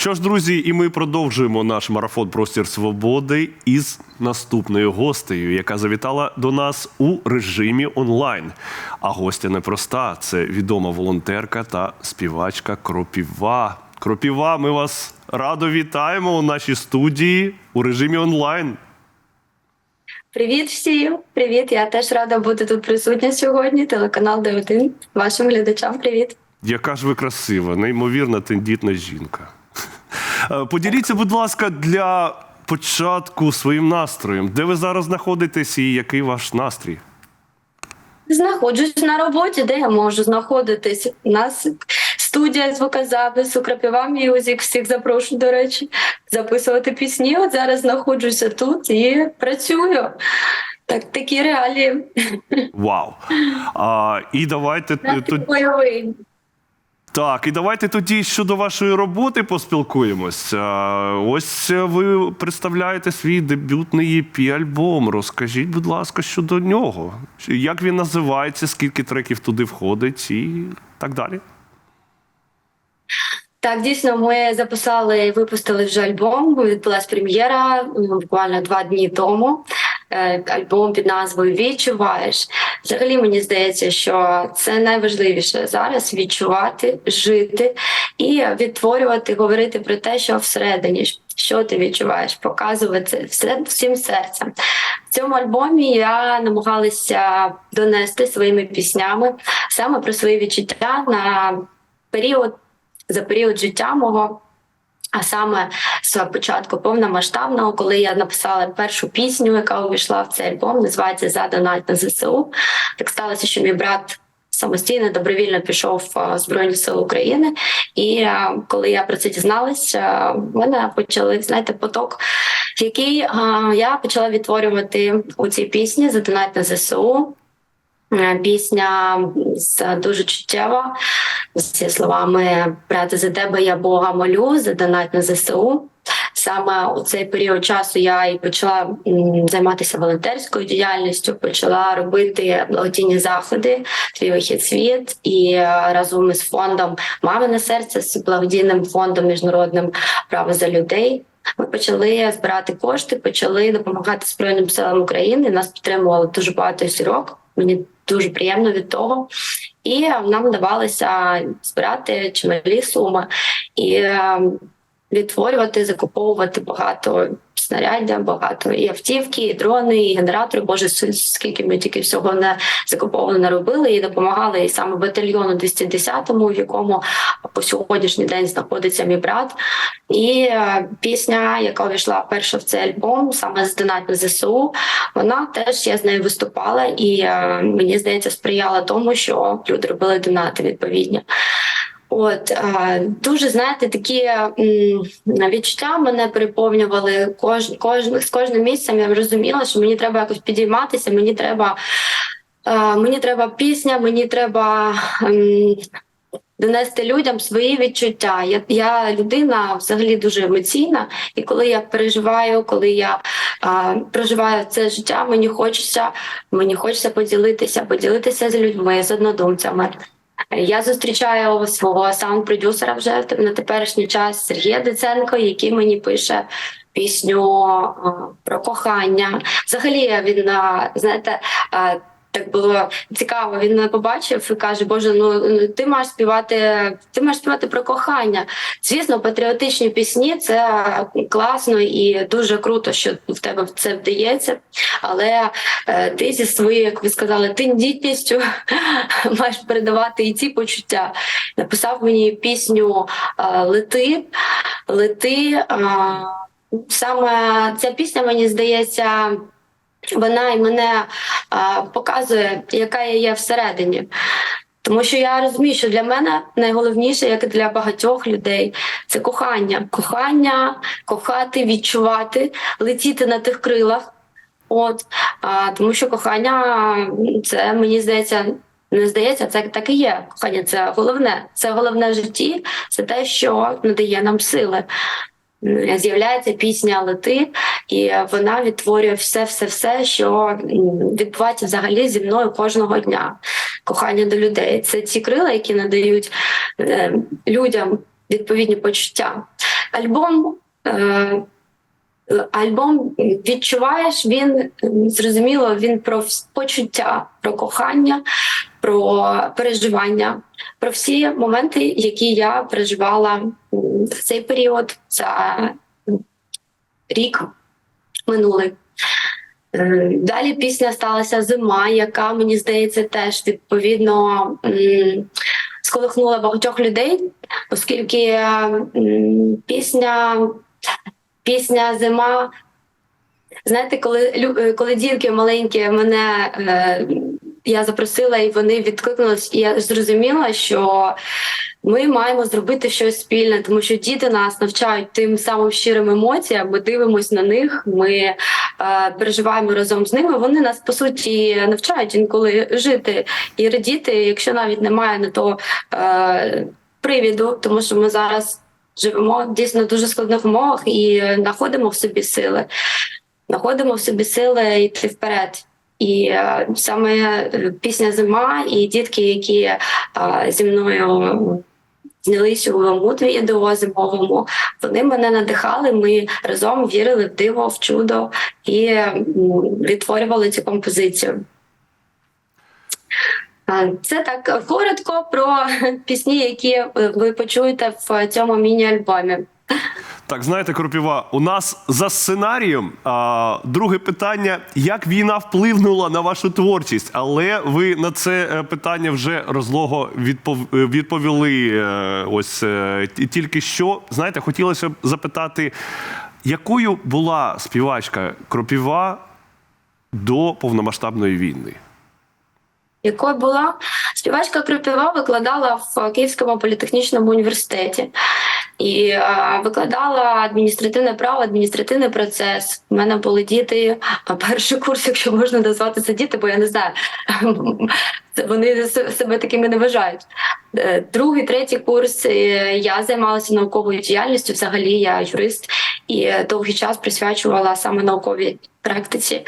Що ж, друзі, і ми продовжуємо наш марафон Простір Свободи із наступною гостею, яка завітала до нас у режимі онлайн. А гостя непроста це відома волонтерка та співачка Кропіва. Кропіва, ми вас радо вітаємо у нашій студії у режимі онлайн. Привіт всім! Привіт! Я теж рада бути тут присутня сьогодні. Телеканал Д1. Вашим глядачам привіт. Яка ж ви красива, неймовірна тендітна жінка. Е, Поділіться, будь ласка, для початку своїм настроєм. Де ви зараз знаходитесь і який ваш настрій? Знаходжусь на роботі, де я можу знаходитись. У нас студія звукозапису, Крапива Мюзик. Всіх запрошую, до речі, записувати пісні. От зараз знаходжуся тут і працюю. Так, такі реалії. Вау! А, і давайте т- т- Бойовий. Так, і давайте тоді щодо вашої роботи поспілкуємось. Ось ви представляєте свій дебютний ep альбом. Розкажіть, будь ласка, щодо нього. Як він називається, скільки треків туди входить, і так далі. Так, дійсно, ми записали і випустили вже альбом. Відбулась прем'єра буквально два дні тому. Е, Альбом під назвою Відчуваєш. Взагалі мені здається, що це найважливіше зараз відчувати, жити і відтворювати, говорити про те, що всередині, що ти відчуваєш, показувати все всім серцем. В цьому альбомі я намагалася донести своїми піснями саме про свої відчуття на період за період життя мого. А саме з початку повномасштабного, коли я написала першу пісню, яка увійшла в цей альбом, називається За донат на ЗСУ. Так сталося, що мій брат самостійно добровільно пішов в Збройні Сили України. І е, коли я про це дізналася, в мене почали знаєте, поток, який е, я почала відтворювати у цій пісні за донат на ЗСУ. Е, Пісня дуже чуттєва зі словами брати за тебе я Бога молю, задонать на ЗСУ. Саме у цей період часу я і почала займатися волонтерською діяльністю, почала робити благодійні заходи, твій вихід світ, і е, разом із фондом Мамине серце з благодійним фондом міжнародним право за людей. Ми почали збирати кошти, почали допомагати Збройним силам України. Нас підтримувало дуже багато зірок. Мені дуже приємно від того. І нам вдавалося збирати чималі суми і е, відтворювати, закуповувати багато снаряддя, багато і автівки, і дрони, і генератори. Боже, скільки ми тільки всього не закуповано не робили і допомагали і саме батальйону 210-му, в якому по сьогоднішній день знаходиться мій брат. І е, пісня, яка увійшла перша в цей альбом, саме з донат на ЗСУ, вона теж я з нею виступала, і е, мені здається, сприяла тому, що люди робили донати відповідні. От е, дуже знаєте, такі відчуття мене переповнювали кож, кож, з кожним місцем. Я розуміла, що мені треба якось підійматися, мені треба, мені треба пісня, мені треба. Донести людям свої відчуття. Я, я людина взагалі дуже емоційна, і коли я переживаю, коли я а, проживаю це життя, мені хочеться, мені хочеться поділитися, поділитися з людьми, з однодумцями. Я зустрічаю свого саунд-продюсера вже на теперішній час Сергія Деценко, який мені пише пісню про кохання. Взагалі він знаєте. Так було цікаво. Він мене побачив і каже: Боже, ну ну, ти маєш співати, ти маєш співати про кохання. Звісно, патріотичні пісні це класно і дуже круто, що в тебе це вдається. Але е, ти зі своєю, як ви сказали, тендітністю маєш передавати і ці почуття. Написав мені пісню е, Лети, лети. е, Саме ця пісня, мені здається, вона і мене е, показує, яка я є всередині. Тому що я розумію, що для мене найголовніше, як і для багатьох людей, це кохання. Кохання, кохати, відчувати, летіти на тих крилах. От а, тому що кохання це мені здається. Не здається, це так і є. Кохання це головне. Це головне в житті, це те, що надає нам сили. М, З'являється пісня Лети, і вона відтворює все, все, все, що відбувається взагалі зі мною кожного дня. Кохання до людей. Це ті крила, які надають е, людям відповідні почуття. альбом. Е, Альбом відчуваєш, він зрозуміло, він про почуття, про кохання, про переживання, про всі моменти, які я переживала в цей період за рік минулий. Е, Далі пісня сталася зима, яка мені здається теж відповідно сколихнула багатьох людей, оскільки пісня, пісня зима. Знаєте, коли коли дітки маленькі мене е, я запросила, і вони відкликнулись, і я зрозуміла, що ми маємо зробити щось спільне, тому що діти нас навчають тим самим щирим емоціям. Ми дивимося на них, ми е, переживаємо разом з ними. Вони нас по суті навчають інколи жити і радіти, якщо навіть немає на то е, привіду, тому що ми зараз живемо дійсно в дуже складних умовах і знаходимо в собі сили, знаходимо в собі сили йти вперед. І е, саме пісня зима і дітки, які е, зі мною знялись у мут відео зимовому, вони мене надихали. Ми разом вірили в диво, в чудо і відтворювали цю композицію. Це так коротко про пісні, які е, ви почуєте в цьому міні-альбомі. Так, знаєте, Кропіва, у нас за сценарієм а, друге питання: як війна вплинула на вашу творчість? Але ви на це е, питання вже розлого е, відповіли. е, Ось тільки що. Знаєте, хотілося б запитати, якою була співачка Кропіва до повномасштабної війни? якою була співачка Кропіва викладала в Київському політехнічному університеті і е, викладала адміністративне право, адміністративний процес. У мене були діти, перший курс, якщо можна назвати це діти, бо я не знаю, вони себе такими не вважають. Е, Другий, третій курс е, я займалася науковою діяльністю. Взагалі я юрист і довгий час присвячувала саме науковій практиці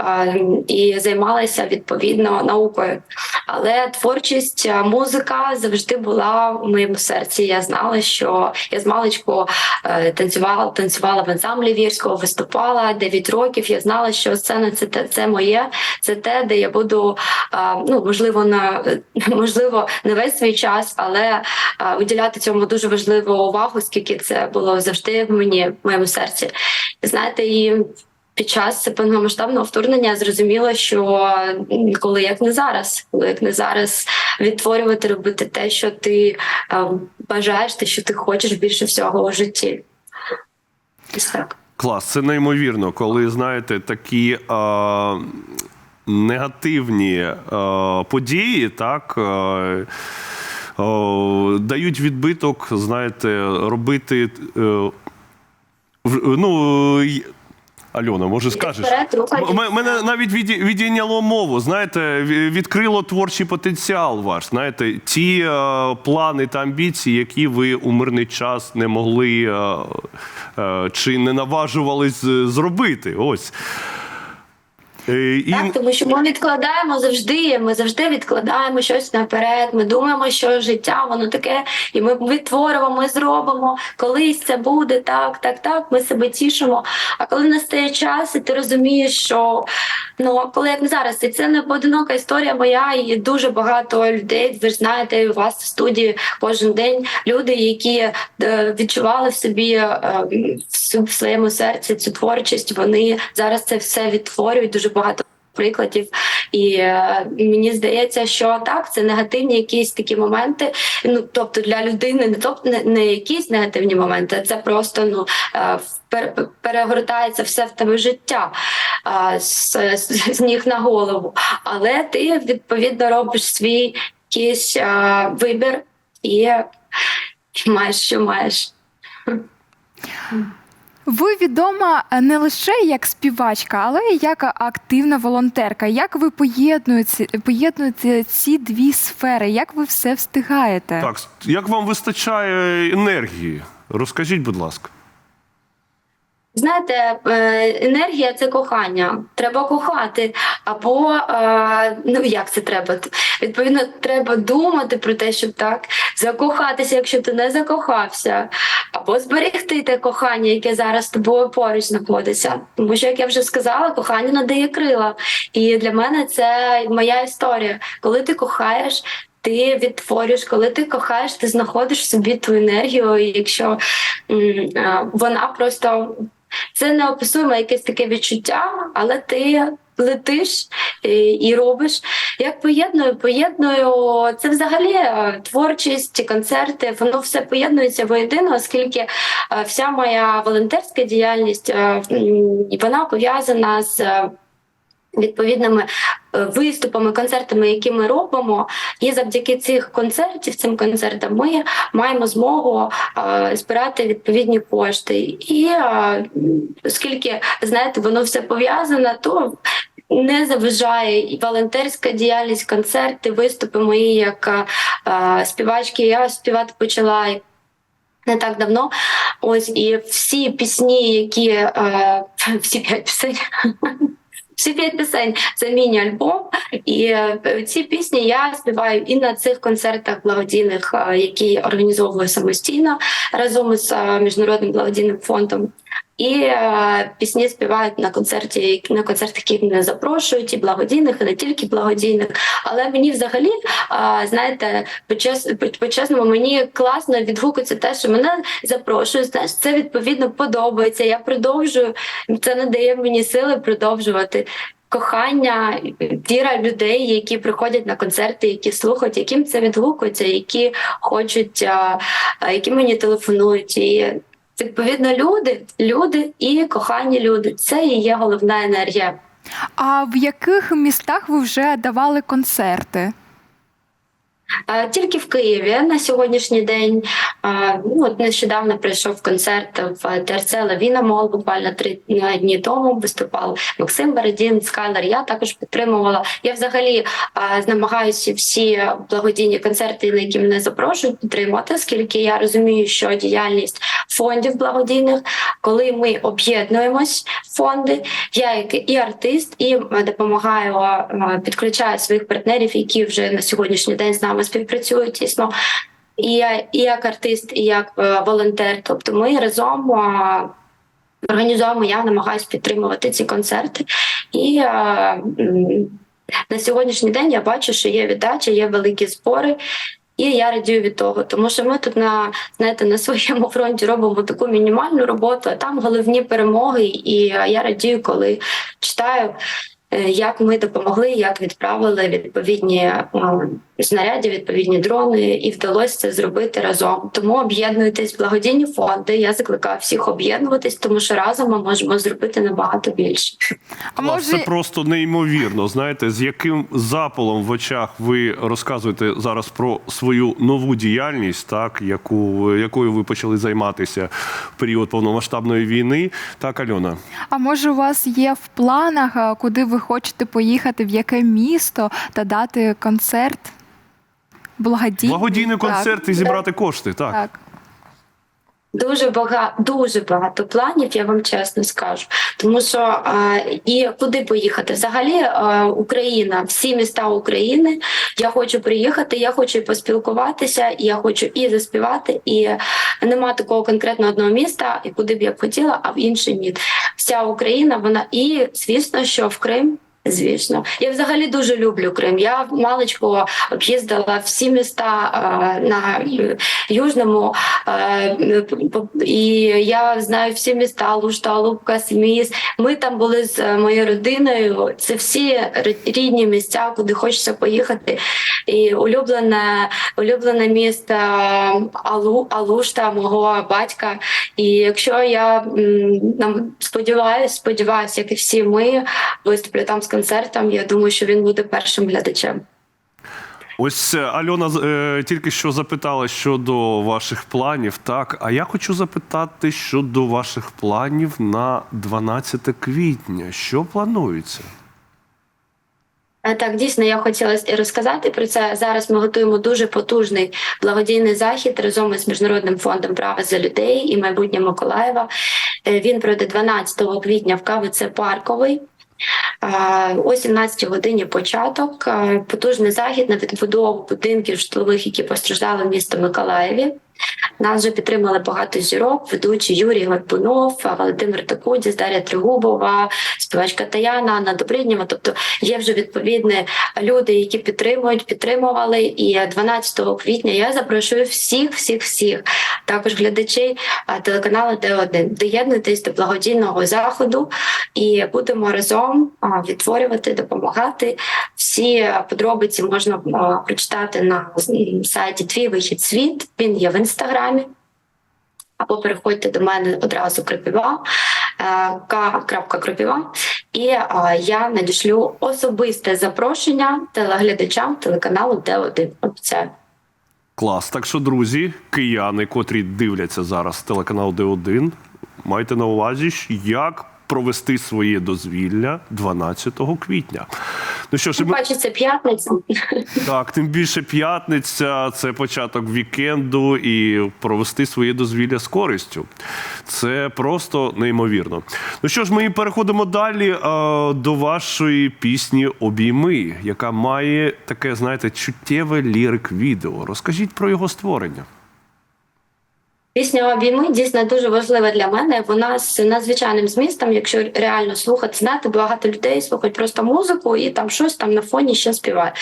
е, і займалася відповідно наукою. Але творчість, е, музика завжди була в моєму серці. Я знала, що я з маличку е, танцювала, танцювала в ансамблі вірського, виступала 9 років. Я знала, що сцена це те, це моє, це те, де я буду е, ну можливо на можливо не весь свій час, але уділяти цьому дуже важливу увагу, оскільки це було завжди в мені, в моєму серці. Знаєте, і під час повномасштабного вторгнення зрозуміло, що коли як не зараз, коли як не зараз відтворювати, робити те, що ти е, бажаєш, те, що ти хочеш більше всього у житті. Ось так. Клас, це неймовірно, коли знаєте такі е, негативні е, події, так. Е, дають відбиток, знаєте, робити. Е, ну, Альона, може скажеш? М- Мене навіть віді- відійняло мову. Знаєте, ві- відкрило творчий потенціал ваш. Знаєте, ті е, плани та амбіції, які ви у мирний час не могли е, е, чи не наважувались е, зробити. Ось. Е, і... Так, тому що ми відкладаємо завжди. Ми завжди відкладаємо щось наперед. Ми думаємо, що життя воно таке, і ми відтворимо, ми зробимо. Колись це буде так, так, так. Ми себе тішимо. А коли настає час, і ти розумієш, що ну коли як зараз, і це не поодинока історія моя, і дуже багато людей. Ви ж знаєте, у вас в студії кожен день люди, які е, відчували в собі е, в своєму серці цю творчість. Вони зараз це все відтворюють дуже багато. Прикладів, і е, мені здається, що так, це негативні якісь такі моменти. Ну тобто для людини не тобто не, не якісь негативні моменти, це просто ну е, пер- перегортається все в тебе життя е, з, з, з ніг на голову. Але ти відповідно робиш свій якийсь е, вибір і маєш, що маєш. Ви відома не лише як співачка, але й як активна волонтерка. Як ви поєднуєте, поєднуєте ці дві сфери? Як ви все встигаєте? Так, як вам вистачає енергії? Розкажіть, будь ласка. Знаєте, е, енергія це кохання. Треба кохати. Або е, ну як це треба? Відповідно, треба думати про те, щоб так закохатися, якщо ти не закохався. або зберегти те кохання, яке зараз з тобою поруч знаходиться. Тому що, як я вже сказала, кохання надає крила. І для мене це моя історія. Коли ти кохаєш. Ти відтворюєш, коли ти кохаєш, ти знаходиш в собі ту енергію. І якщо м, а, вона просто це неописуємо якесь таке відчуття, але ти летиш і, і робиш. Як поєдную, поєдную це взагалі е, творчість, концерти, воно все поєднується воєдино, оскільки е, вся моя волонтерська діяльність е, вона пов'язана з. Відповідними е, виступами, концертами, які ми робимо, і завдяки цих концертів, цим концертам, ми маємо змогу е, збирати відповідні кошти. І е, оскільки знаєте, воно все пов'язане, то не заважає і волонтерська діяльність, концерти, виступи мої як е, співачки. Я співати почала не так давно. Ось і всі пісні, які е, всі п'ять пісень. Всі п'ять пісень це міні-альбом, і е, ці пісні я співаю і на цих концертах благодійних, е, які організовую самостійно разом із е, міжнародним благодійним фондом. І е, пісні співають на концерті, на концертах, які мене запрошують, і благодійних, і не тільки благодійних. Але мені взагалі, е, знаєте, по-чес- по-чесному, мені класно відгукується те, що мене запрошують. Знаєш, це відповідно подобається. Я продовжую. Це надає мені сили продовжувати. Кохання, віра людей, які приходять на концерти, які слухають, яким це відгукується, які хочуть, які мені телефонують. І відповідно люди, люди і кохані люди. Це і є головна енергія. А в яких містах ви вже давали концерти? Е, Тільки в Києві на сьогоднішній день. е, Ну, от нещодавно прийшов концерт в ТРЦ Лавіна Мол, буквально три дні тому виступав Максим Бередін, Скайлер. Я також підтримувала. Я взагалі е, намагаюся всі благодійні концерти, на які мене запрошують, підтримувати, оскільки я розумію, що діяльність фондів благодійних, коли ми об'єднуємось фонди, я як і артист, і е, допомагаю, е, підключаю своїх партнерів, які вже на сьогоднішній день з нами співпрацюють тісно. І, я- і як артист, і як е, волонтер. Тобто ми разом організуємо, я намагаюся підтримувати ці концерти. І на сьогоднішній день я бачу, що є віддача, є великі збори. І я радію від того, тому що ми тут на знаєте на своєму фронті робимо таку мінімальну роботу, а там головні перемоги. І я радію, коли читаю, як ми допомогли, як відправили відповідні е, снаряді, відповідні дрони, і вдалося це зробити разом. Тому об'єднуйтесь благодійні фонди. Я закликаю всіх об'єднуватись, тому що разом ми можемо зробити набагато більше. А може, Це просто неймовірно. Знаєте, з яким запалом в очах ви розказуєте зараз про свою нову діяльність, так яку якою ви почали займатися в період повномасштабної війни. Так, Альона. а може у вас є в планах, куди ви хочете поїхати, в яке місто та дати концерт? Благодійний, Благодійний концерт і зібрати кошти. Так. Так. Дуже багато, дуже багато планів, я вам чесно скажу. Тому що е, і куди поїхати? Взагалі, е, Україна, всі міста України. Я хочу приїхати, я хочу і поспілкуватися, і я хочу і заспівати. І нема такого конкретно одного міста, і куди б я б хотіла, а в інший міст. Вся Україна, вона і звісно, що в Крим. Звісно, я взагалі дуже люблю Крим. Я маличко об'їздила всі міста е, на южному, е, і я знаю всі міста Лушта, Лубка, Сміс. Ми там були з е, моєю родиною. Це всі рідні місця, куди хочеться поїхати. І улюблене, улюблене місто Алу, Алушта, мого батька. І якщо я нам сподіваюся, сподіваюся, як і всі ми виступлю там з концертом, я думаю, що він буде першим глядачем. Ось е, Альона е, тільки що запитала щодо ваших планів. Так, а я хочу запитати щодо ваших планів на 12 квітня. Що планується? Е, Так, дійсно, я хотіла і розказати про це. Зараз ми готуємо дуже потужний благодійний захід разом із міжнародним фондом права за людей і майбутнє Миколаєва. Е, Він пройде 12 квітня в КВЦ Парковий. Е, О 17 годині початок. Е, Потужний захід на відбудову будинків житлових, які постраждали в місто Миколаєві. Нас вже підтримали багато зірок, ведучі Юрій Горбунов, Володимир Токудіс, Дар'я Тригубова, співачка Таяна, Анна Добриднєва. Тобто є вже відповідні люди, які підтримують, підтримували. І 12 квітня я запрошую всіх, всіх, всіх, також глядачей телеканалу Д1. Доєднуйтесь до благодійного заходу і будемо разом відтворювати, допомагати. Всі подробиці можна прочитати на сайті Твій вихід світ. Він є в інстаграмі. Або переходьте до мене одразу кропіва, е, і е, я надішлю особисте запрошення телеглядачам телеканалу Д1. Обіцяю. Клас. Так що, друзі, кияни, котрі дивляться зараз телеканал Д1, майте на увазі, як провести своє дозвілля 12 квітня. Ну що ж, ми... Це п'ятниця. Так, тим більше п'ятниця, це початок вікенду і провести своє дозвілля з користю. Це просто неймовірно. Ну що ж, ми переходимо далі е, до вашої пісні Обійми, яка має таке, знаєте, чуттєве лірик відео. Розкажіть про його створення. Пісня обійми дійсно дуже важлива для мене. Вона з надзвичайним змістом, якщо реально слухати, знаєте, багато людей слухають просто музику і там щось там на фоні ще співають.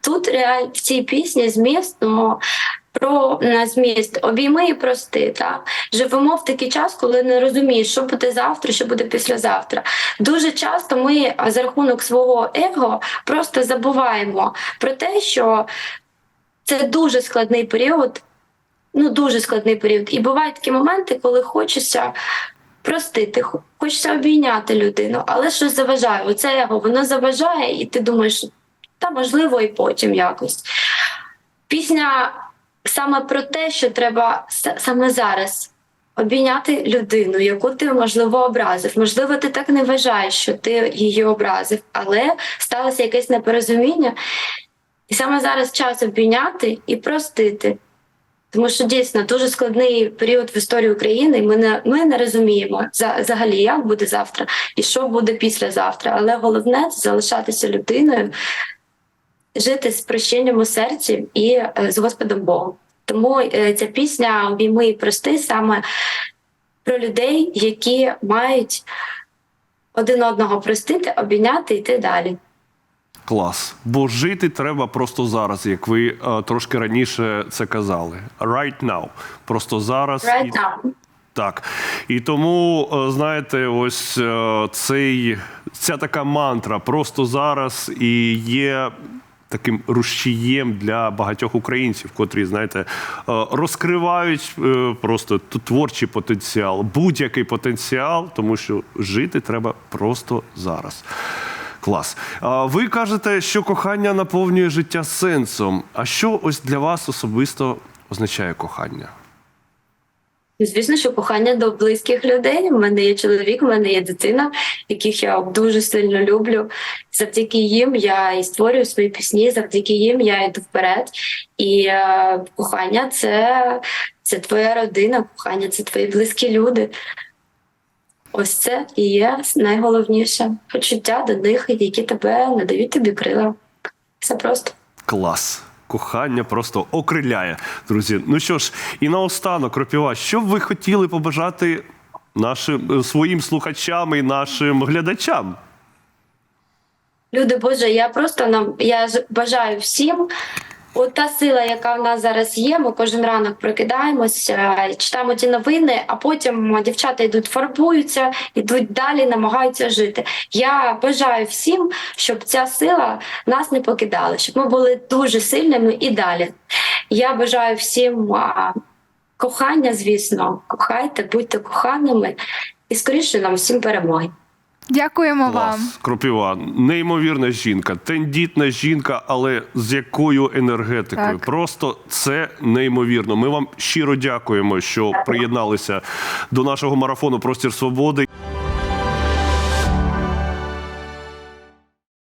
Тут реально в цій пісні зміст ну, про на зміст обійми і прости. Так? Живемо в такий час, коли не розумієш, що буде завтра, що буде післязавтра. Дуже часто ми за рахунок свого его просто забуваємо про те, що це дуже складний період ну дуже складний період. І бувають такі моменти, коли хочеться простити, хочеться обійняти людину, але щось заважає. Оце його воно заважає, і ти думаєш, та можливо, і потім якось. Пісня саме про те, що треба саме зараз. Обійняти людину, яку ти можливо образив. Можливо, ти так не вважаєш, що ти її образив, але сталося якесь непорозуміння, і саме зараз час обійняти і простити. Тому що дійсно дуже складний період в історії України, ми не ми не розуміємо за взагалі, як буде завтра і що буде післязавтра. Але головне це залишатися людиною, жити з прощенням у серці і е, з Господом Богом. Тому е, ця пісня обійми і прости саме про людей, які мають один одного простити, обійняти і йти далі. Клас. Бо жити треба просто зараз, як ви е, трошки раніше це казали. Right now. Просто зараз. Right now. Так. І тому, е, знаєте, ось е, цей, ця така мантра просто зараз і є таким рушієм для багатьох українців, котрі, знаєте, е, розкривають просто творчий потенціал, будь-який потенціал, тому що жити треба просто зараз. Клас. А ви кажете, що кохання наповнює життя сенсом. А що ось для вас особисто означає кохання? Звісно, що кохання до близьких людей. У мене є чоловік, у мене є дитина, яких я дуже сильно люблю. Завдяки їм я і створюю свої пісні, завдяки їм я йду вперед. І е, кохання це, це твоя родина, кохання це твої близькі люди. Ось це і є найголовніше почуття до них, які тебе надають тобі крила. Все просто. Клас. Кохання просто окриляє, друзі. Ну що ж, і наостанок, Кропіва, що б ви хотіли побажати нашим е, своїм слухачам і нашим глядачам? Люди Боже, я просто нам я бажаю всім. От та сила, яка в нас зараз є, ми кожен ранок прокидаємося, читаємо ті новини, а потім дівчата йдуть, фарбуються, йдуть далі, намагаються жити. Я бажаю всім, щоб ця сила нас не покидала, щоб ми були дуже сильними і далі. Я бажаю всім кохання, звісно, кохайте, будьте коханими і скоріше нам всім перемоги. Дякуємо вам. Клас. Кропіва, неймовірна жінка, тендітна жінка, але з якою енергетикою? Так. Просто це неймовірно. Ми вам щиро дякуємо, що приєдналися до нашого марафону Простір Свободи.